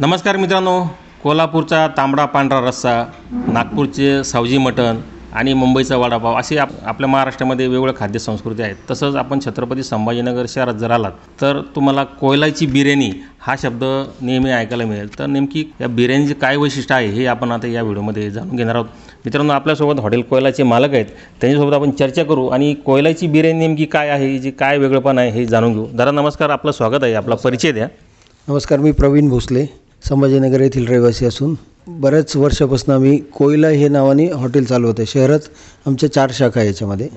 नमस्कार मित्रांनो कोल्हापूरचा तांबडा पांढरा रस्सा नागपूरचे सावजी मटण आणि मुंबईचा वडापाव असे आप आपल्या महाराष्ट्रामध्ये वेगवेगळ्या खाद्य संस्कृती आहेत. तसंच आपण छत्रपती संभाजीनगर शहरात जर आलात तर तुम्हाला कोयलाची बिर्याणी हा शब्द नेहमी ऐकायला मिळेल. तर नेमकी या बिर्याणीचे काय वैशिष्ट्य आहे हे आपण आता या व्हिडिओमध्ये जाणून घेणार आहोत. मित्रांनो आपल्यासोबत हॉटेल कोयलाचे मालक आहेत. त्यांच्यासोबत आपण चर्चा करू आणि कोयलाची बिर्याणी नेमकी काय आहे जी काय वेगळंपण आहे हे जाणून घेऊ. दादा नमस्कार. आपलं स्वागत आहे आपला परिचय द्या. नमस्कार मी प्रवीण भोसले. संभाजीनगर येथील रहिवासी असून बऱ्याच वर्षापासून आम्ही कोयला हे नावाने हॉटेल चालवत आहे शहरात आमच्या चार शाखा आहे याच्यामध्ये.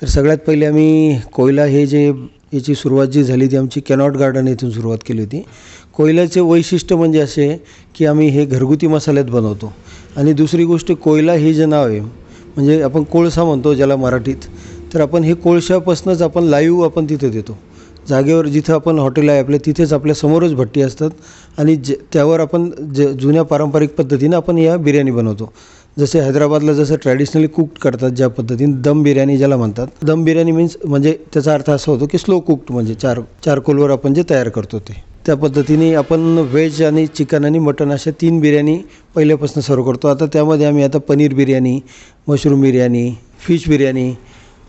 तर सगळ्यात पहिले आम्ही कोयला हे जे याची सुरुवात जी झाली ती आमची कॅनॉट गार्डन येथून सुरुवात केली होती. कोयलाचे वैशिष्ट्य म्हणजे असे की आम्ही हे घरगुती मसाल्यात बनवतो. आणि दुसरी गोष्ट कोयला हे जे नाव आहे म्हणजे आपण कोळसा म्हणतो ज्याला मराठीत तर आपण हे कोळशापासूनच आपण लाईव्ह आपण तिथे देतो. जागेवर जिथं आपण हॉटेल आहे आपल्या तिथेच आपल्या समोरच भट्टी असतात. आणि जे त्यावर आपण ज जुन्या पारंपरिक पद्धतीनं आपण या बिर्याणी बनवतो. जसे हैदराबादला जसं ट्रॅडिशनली कुक्ड करतात ज्या पद्धतीने दम बिर्याणी ज्याला म्हणतात. दम बिर्याणी मीन्स म्हणजे त्याचा अर्थ असा होतो की स्लो कुक्ड म्हणजे चार चारकोलवर आपण जे तयार करतो ते. त्या पद्धतीने आपण व्हेज आणि चिकन आणि मटन अशा तीन बिर्याणी पहिल्यापासून सर्व करतो. आता त्यामध्ये आम्ही आता पनीर बिर्याणी मशरूम बिर्याणी फिश बिर्याणी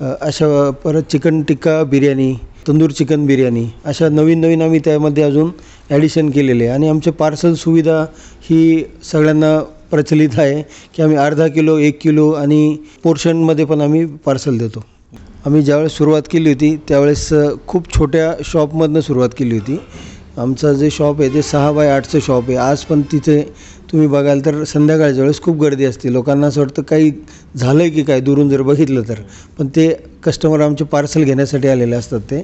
अशा परत चिकन टिक्का बिर्याणी तंदूर चिकन बिर्याणी अशा नवीन नवीन आम्ही त्यामध्ये अजून ॲडिशन केलेले आहे. आणि आमचे पार्सल सुविधा ही सगळ्यांना प्रचलित आहे की आम्ही अर्धा किलो एक किलो आणि पोर्शनमध्ये पण आम्ही पार्सल देतो. आम्ही ज्यावेळेस सुरुवात केली होती त्यावेळेस खूप छोट्या शॉपमधनं सुरुवात केली होती. आमचं जे शॉप आहे ते सहा बाय आठचं शॉप आहे. आज पण तिथे तुम्ही बघाल तर संध्याकाळच्या वेळेस खूप गर्दी असते. लोकांना असं वाटतं काही झालं आहे की काय दुरून जर बघितलं तर. पण ते कस्टमर आमचे पार्सल घेण्यासाठी आलेले असतात ते.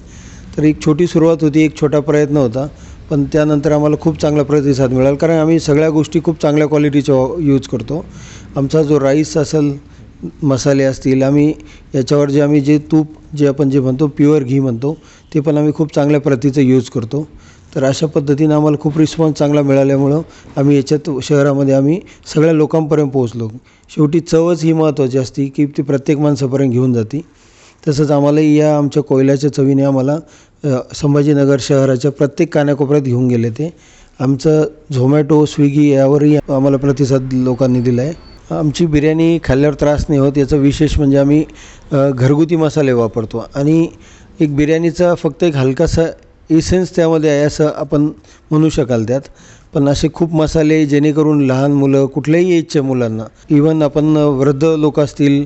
तर एक छोटी सुरुवात होती एक छोटा प्रयत्न होता. पण त्यानंतर आम्हाला खूप चांगला प्रतिसाद मिळाला. कारण आम्ही सगळ्या गोष्टी खूप चांगल्या क्वालिटीच्या यूज करतो. आमचा जो राईस असेल मसाले असतील आम्ही याच्यावर जे आम्ही जे तूप जे आपण जे म्हणतो प्युअर घी म्हणतो ते पण आम्ही खूप चांगल्या प्रतीचं यूज करतो. तर अशा पद्धतीनं आम्हाला खूप रिस्पॉन्स चांगला मिळाल्यामुळं आम्ही याच्यात शहरामध्ये आम्ही सगळ्या लोकांपर्यंत पोहोचलो. शेवटी चवच ही महत्त्वाची असते की ती प्रत्येक माणसापर्यंत घेऊन जाते. तसंच आम्हालाही या आमच्या कोयल्याच्या चवीने आम्हाला संभाजीनगर शहराच्या प्रत्येक कानाकोपऱ्यात घेऊन गेले ते. आमचं झोमॅटो स्विगी यावरही आम्हाला प्रतिसाद लोकांनी दिला आहे आमची बिर्याणी खाल्ल्यावर त्रास नाही होत याचं विशेष म्हणजे आम्ही घरगुती मसाले वापरतो. आणि एक बिर्याणीचा फक्त एक हलकासा इसेन्स त्यामध्ये आहे असं आपण म्हणू शकाल त्यात. पण असे खूप मसाले जेणेकरून लहान मुलं कुठल्याही एजच्या मुलांना इवन आपण वृद्ध लोक असतील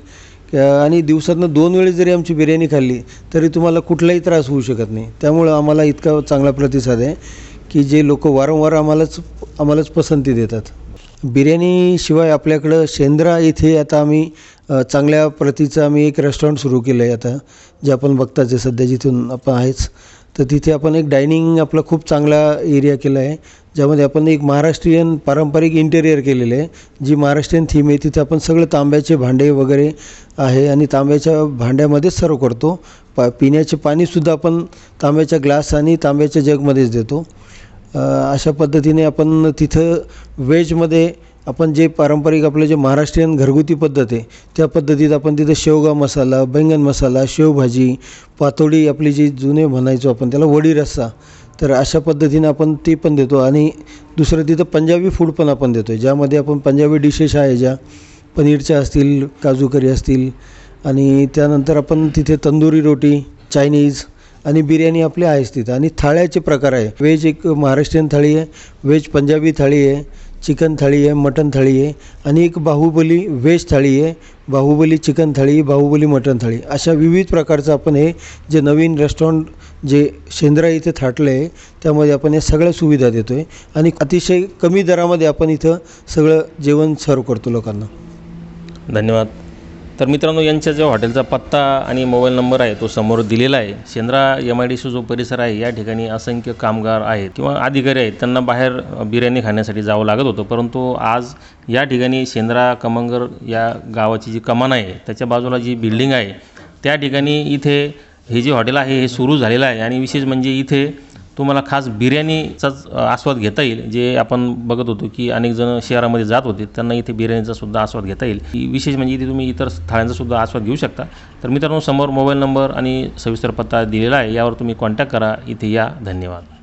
आणि दिवसातनं दोन वेळेस जरी आमची बिर्याणी खाल्ली तरी तुम्हाला कुठलाही त्रास होऊ शकत नाही. त्यामुळं आम्हाला इतका चांगला प्रतिसाद आहे की जे लोक वारंवार आम्हालाच आम्हालाच पसंती देतात. बिर्याणीशिवाय आपल्याकडं शेंद्रा इथे आता आम्ही चांगल्या प्रतीचं आम्ही एक रेस्टॉरंट सुरू केलं आहे आता जे आपण बघताच आहे सध्या जिथून आपण आहेच. तर तिथे आपण एक डायनिंग आपला खूप चांगला एरिया केला आहे. ज्यामध्ये आपण एक महाराष्ट्रीयन पारंपरिक इंटेरियर केलेलं आहे. जी महाराष्ट्रीयन थीम आहे तिथे आपण सगळं तांब्याचे भांडे वगैरे आहे आणि तांब्याच्या भांड्यामध्येच सर्व करतो. पा पिण्याचे पाणीसुद्धा आपण तांब्याच्या ग्लास आणि तांब्याच्या जगमध्येच देतो. अशा पद्धतीने आपण तिथं व्हेजमध्ये आपण जे पारंपरिक आपलं जे महाराष्ट्रीयन घरगुती पद्धत आहे त्या पद्धतीत आपण तिथं शेवगा मसाला बैंगन मसाला शेवभाजी पातोडी आपली जी जुने म्हणायचो आपण त्याला वडी रस्सा. तर अशा पद्धतीनं आपण ती पण देतो आणि दुसरं तिथं पंजाबी फूड पण आपण देतो आहे ज्यामध्ये आपण पंजाबी डिशेस आहे ज्या. पनीरच्या असतील काजू करी असतील आणि त्यानंतर आपण तिथे तंदुरी रोटी चायनीज आणि बिर्याणी आपली आहेच तिथं. आणि थाळ्याचे प्रकार आहे. व्हेज एक महाराष्ट्रीयन थाळी आहे व्हेज पंजाबी थाळी आहे. चिकन थाळी आहे मटन थाळी आहे आणि एक बाहुबली व्हेज थाळी आहे. Baahubali chicken thali Baahubali mutton thali. अशा विविध प्रकारचं आपण हे जे नवीन रेस्टॉरंट जे शेंद्रा इथे थाटलं आहे त्यामध्ये आपण या सगळ्या सुविधा देतो आहे आणि अतिशय कमी दरामध्ये आपण इथं सगळं जेवण सर्व करतो लोकांना. धन्यवाद. तर मित्रांनो यांच्या जो हॉटेलचा पत्ता आणि मोबाईल नंबर आहे तो समोर दिलेला आहे. Shendra M I D C जो परिसर आहे या ठिकाणी असंख्य कामगार आहेत किंवा अधिकारी आहेत. त्यांना बाहेर बिर्याणी खाण्यासाठी जावं लागत होतं परंतु आज या ठिकाणी शेंद्रा कमंगर या गावाची जी कमान आहे त्याच्या बाजूला जी बिल्डिंग आहे त्या ठिकाणी इथे हे जे हॉटेल आहे हे सुरू झालेलं आहे. आणि विशेष म्हणजे इथे तुम्हाला खास बिर्याणीचाच आस्वाद घेता येईल जे आपण बघत होतो की अनेक जण शहरामध्ये जात होते त्यांना इथे बिर्याणीचा सुद्धा आस्वाद घेता येईल. ही विशेष म्हणजे इथे तुम्ही इतर थाळ्यांचा सुद्धा आस्वाद घेऊ शकता. तर मित्रांनो समोर मोबाईल नंबर आणि सविस्तर पत्ता दिलेला आहे यावर तुम्ही कॉन्टॅक्ट करा. इथे या. धन्यवाद.